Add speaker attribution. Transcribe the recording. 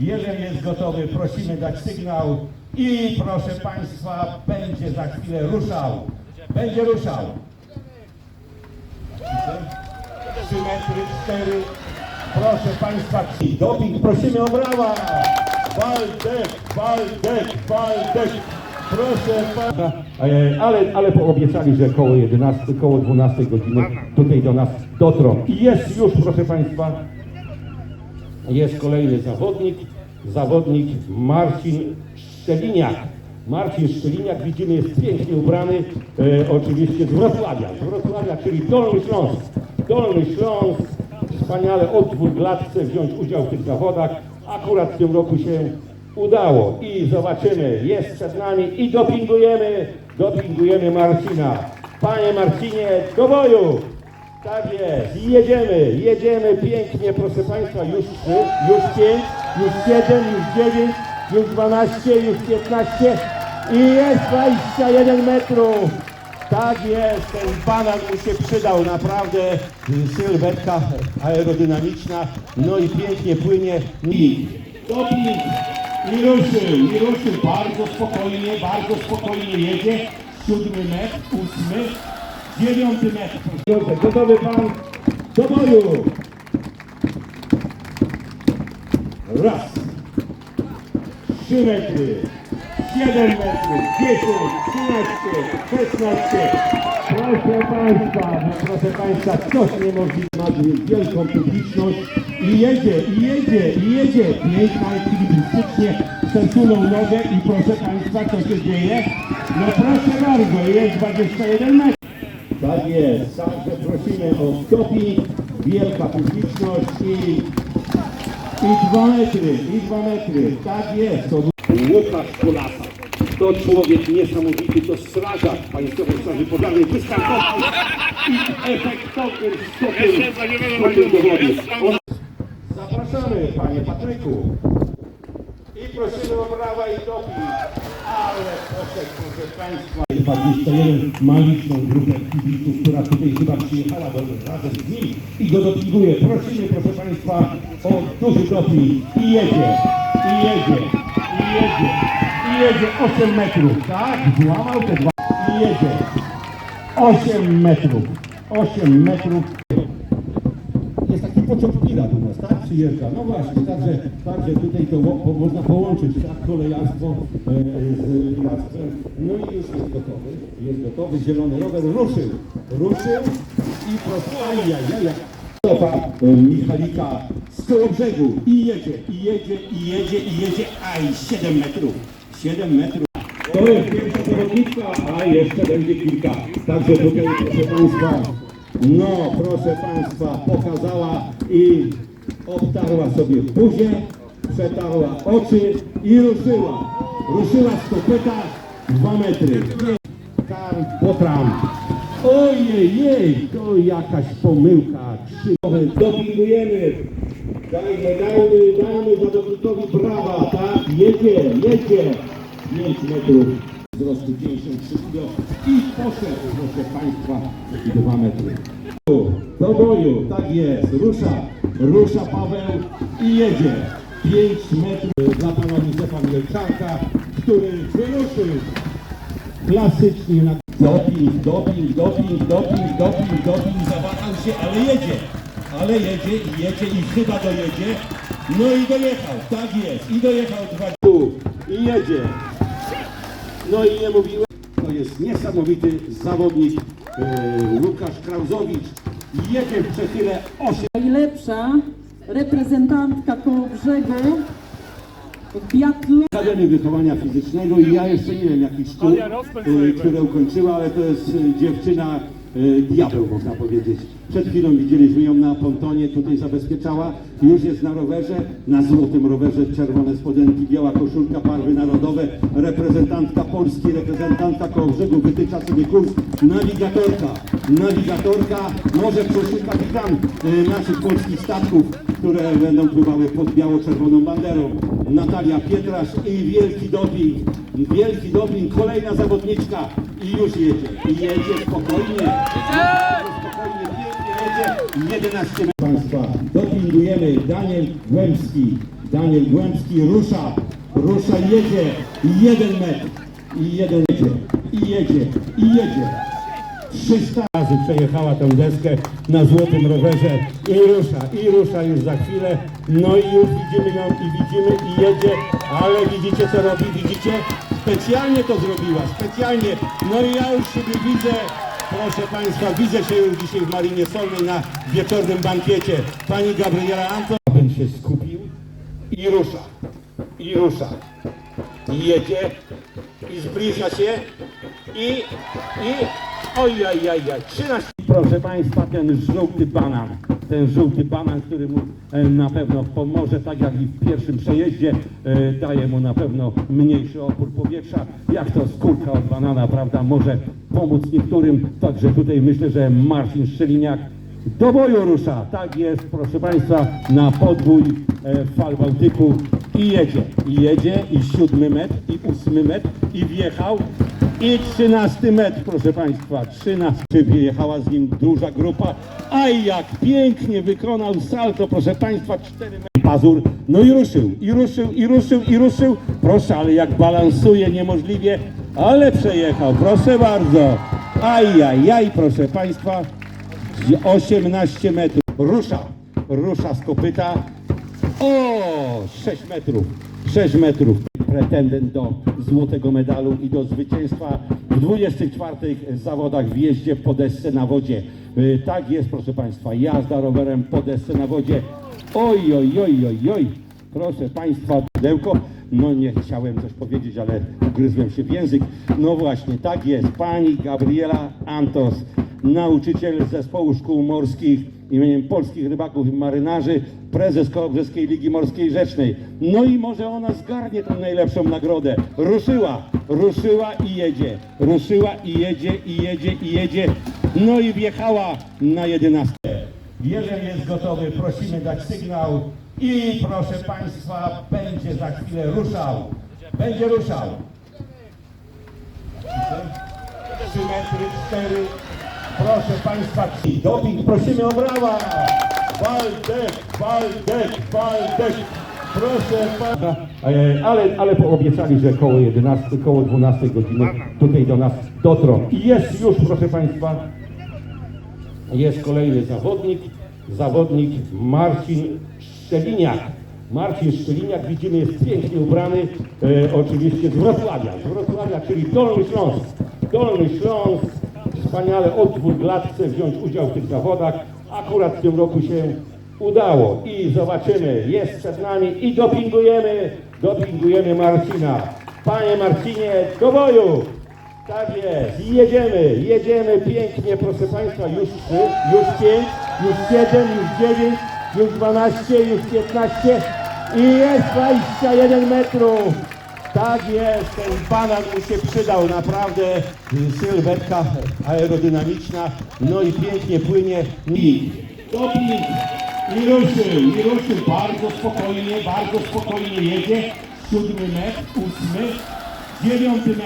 Speaker 1: Jeżeli jest gotowy, prosimy dać sygnał i proszę Państwa, będzie za chwilę ruszał. Będzie ruszał. 3 metry 4. Proszę Państwa, doping, prosimy o brawa. Waldek, Waldek, Waldek. Proszę Pana. E, Ale, ale poobiecali, że koło 11, koło 12 godziny tutaj do nas dotrą. I jest już, proszę Państwa, jest kolejny zawodnik, zawodnik Marcin Szczeliniak. Marcin Szczeliniak, widzimy, jest pięknie ubrany, e, oczywiście z Wrocławia, z Wrocławia, czyli Dolny Śląsk. Dolny Śląsk, wspaniale, od dwóch lat chce wziąć udział w tych zawodach. Akurat w tym roku się udało i zobaczymy, jest przed nami i dopingujemy, dopingujemy Marcina. Panie Marcinie, do boju! Tak jest, I jedziemy, jedziemy pięknie, proszę Państwa, już trzy, już pięć, już siedem, już dziewięć, już dwanaście, już piętnaście i jest 21 metrów. Tak jest, ten banan mu się przydał, naprawdę sylwetka aerodynamiczna, no i pięknie płynie. Doping, i ruszył, i ruszył, bardzo spokojnie, bardzo spokojnie jedzie, siódmy metr, ósmy, Dziewiąty metr. Dobrze, gotowy pan do boju. Raz. Trzy metry. Siedem metrów. Dziesięć. Trzynaście. Szesnaście. Proszę państwa, no proszę państwa, coś niemożliwe. Ma wielką publiczność i jedzie, i jedzie, i jedzie. Piękna ekwilibrystycznie przesunął nogę i proszę państwa, co się dzieje? No proszę bardzo, jest 21 metrów. Tak jest, także prosimy o doping, wielka publiczność i, i dwa metry, i dwa metry, tak jest. To Łukasz Kulasa, to człowiek niesamowity, to strażak Państwowej Straży Pożarnej, wystartował i efektownym skokiem, skokiem do wody. On- Zapraszamy Panie Patryku i prosimy o brawa i doping, ale proszę, proszę Państwa. 21 ma liczną grupę kibiców, która tutaj chyba przyjechała do, razem z nim i go dopinguje. Prosimy, proszę Państwa, o duży doping. I jedzie, i jedzie, i jedzie, i jedzie 8 metrów, tak? Złamał te dwa i jedzie. 8 metrów, 8 metrów. Jest taki pociąg Pirat u nas, tak? Przyjeżdża. No właśnie, także, także tutaj to można połączyć tak kolejarstwo e, z jazdem. No i już jest gotowy. Jest gotowy. Zielony rower ruszył. Ruszył i prosto. Ajajaj. Stopa e, Michalika z koło brzegu i jedzie, i jedzie, i jedzie, i jedzie. Aj, 7 metrów. 7 metrów. To jest pierwsza zawodniczka, a jeszcze będzie kilka. Także tutaj, proszę Państwa, no, proszę Państwa, pokazała i obtarła sobie buzię, przetarła oczy i ruszyła. Ruszyła z kopyta dwa metry. Karm potram. Ojej, jej, to jakaś pomyłka. Trzy. Dopingujemy. Dajmy, dajmy, dajmy zawodnikowi brawa, tak? Jedzie, jedzie. 5 metrów wzrostu 53 kg i poszedł, proszę Państwa, 2 metry. Do boju, tak jest, rusza, rusza Paweł i jedzie. 5 metrów dla pana Józefa Mielczanka, który wyruszył klasycznie na doping, doping, doping, doping, doping, doping, zawahał się, ale jedzie, ale jedzie i jedzie i chyba dojedzie. No i dojechał, tak jest, i dojechał dwa i jedzie. No i nie mówiłem, to jest niesamowity zawodnik e, Łukasz Krauzowicz. Jedzie w przechyle 8
Speaker 2: Najlepsza reprezentantka koło brzegu w biatlonie.
Speaker 1: Akademii Wychowania Fizycznego i ja jeszcze nie wiem jaki szkół, e, które ukończyła, ale to jest e, dziewczyna diabeł można powiedzieć. Przed chwilą widzieliśmy ją na pontonie, tutaj zabezpieczała, już jest na rowerze, na złotym rowerze, czerwone spodenki, biała koszulka, barwy narodowe, reprezentantka Polski, reprezentantka koło brzegu, wytycza sobie kurs, nawigatorka, nawigatorka, może przeszukać tam e, naszych polskich statków, które będą pływały pod biało-czerwoną banderą. Natalia Pietrasz i wielki doping, wielki doping, kolejna zawodniczka i już jedzie, i jedzie spokojnie, spokojnie, pięknie jedzie, 11 metrów. Państwa, dopingujemy. Daniel Głębski, Daniel Głębski rusza, rusza, jedzie, jeden metr, i jeden jedzie, i jedzie, i jedzie. 300 razy przejechała tę deskę na złotym rowerze. I rusza, i rusza już za chwilę. No i już widzimy ją i widzimy i jedzie, ale widzicie co robi, widzicie? Specjalnie to zrobiła, specjalnie. No i ja już siebie widzę, proszę Państwa, widzę się już dzisiaj w Marinie Solnej na wieczornym bankiecie. Pani Gabriela Anton się skupił i rusza, i rusza. I jedzie, i zbliża się, i, i, ojajajaj, 13. Proszę Państwa, ten żółty banan, ten żółty banan, który mu e, na pewno pomoże, tak jak i w pierwszym przejeździe, e, daje mu na pewno mniejszy opór powietrza, jak to skórka od banana, prawda, może pomóc niektórym, także tutaj myślę, że Marcin Szczeliniak do boju rusza, tak jest, proszę Państwa, na podwój e, fal Bałtyku. I jedzie, i jedzie, i siódmy metr, i ósmy metr, i wjechał, i trzynasty metr, proszę Państwa, trzynasty, wjechała z nim duża grupa, a jak pięknie wykonał salto, proszę Państwa, cztery metry. Pazur, no i ruszył, i ruszył, i ruszył, i ruszył, proszę, ale jak balansuje niemożliwie, ale przejechał, proszę bardzo, ajajaj, proszę Państwa, 18 metrów. Rusza, rusza z kopyta. O, 6 metrów, 6 metrów. Pretendent do złotego medalu i do zwycięstwa w 24 zawodach w jeździe po desce na wodzie. Y, Tak jest, proszę Państwa, jazda rowerem po desce na wodzie. Oj, oj, oj, oj, oj. Proszę Państwa, pudełko. No nie chciałem coś powiedzieć, ale ugryzłem się w język. No właśnie, tak jest. Pani Gabriela Antos, nauczyciel zespołu szkół morskich imieniem polskich rybaków i marynarzy, prezes Kołobrzeskiej Ligi Morskiej Rzecznej. No i może ona zgarnie tę najlepszą nagrodę. Ruszyła, ruszyła i jedzie. Ruszyła i jedzie, i jedzie, i jedzie. No i wjechała na jedenastkę. Jeżeli jest gotowy, prosimy dać sygnał i proszę Państwa, będzie za chwilę ruszał. Będzie ruszał. 3 metry, 4. Proszę Państwa, doping, prosimy o brawa. Waldek, Waldek, Waldek. Proszę Pana. E, Ale, ale obiecali, że koło 11, koło 12 godziny tutaj do nas dotrą. I jest już, proszę Państwa, jest kolejny zawodnik, zawodnik Marcin Szczeliniak. Marcin Szczeliniak, widzimy, jest pięknie ubrany, e, oczywiście z Wrocławia, z Wrocławia, czyli Dolny Śląsk. Dolny Śląsk, wspaniale od dwóch lat chce wziąć udział w tych zawodach. Akurat w tym roku się udało i zobaczymy, jest przed nami i dopingujemy, dopingujemy Marcina. Panie Marcinie, do boju! Tak jest, jedziemy, jedziemy pięknie, proszę Państwa, już 3, już 5, już 7, już 9, już 12, już 15 i jest 21 metrów. Tak jest, ten banan mu się przydał, naprawdę sylwetka aerodynamiczna, no i pięknie płynie. I doping, i ruszył, i ruszył, bardzo spokojnie, bardzo spokojnie jedzie, siódmy metr, ósmy, dziewiąty metr.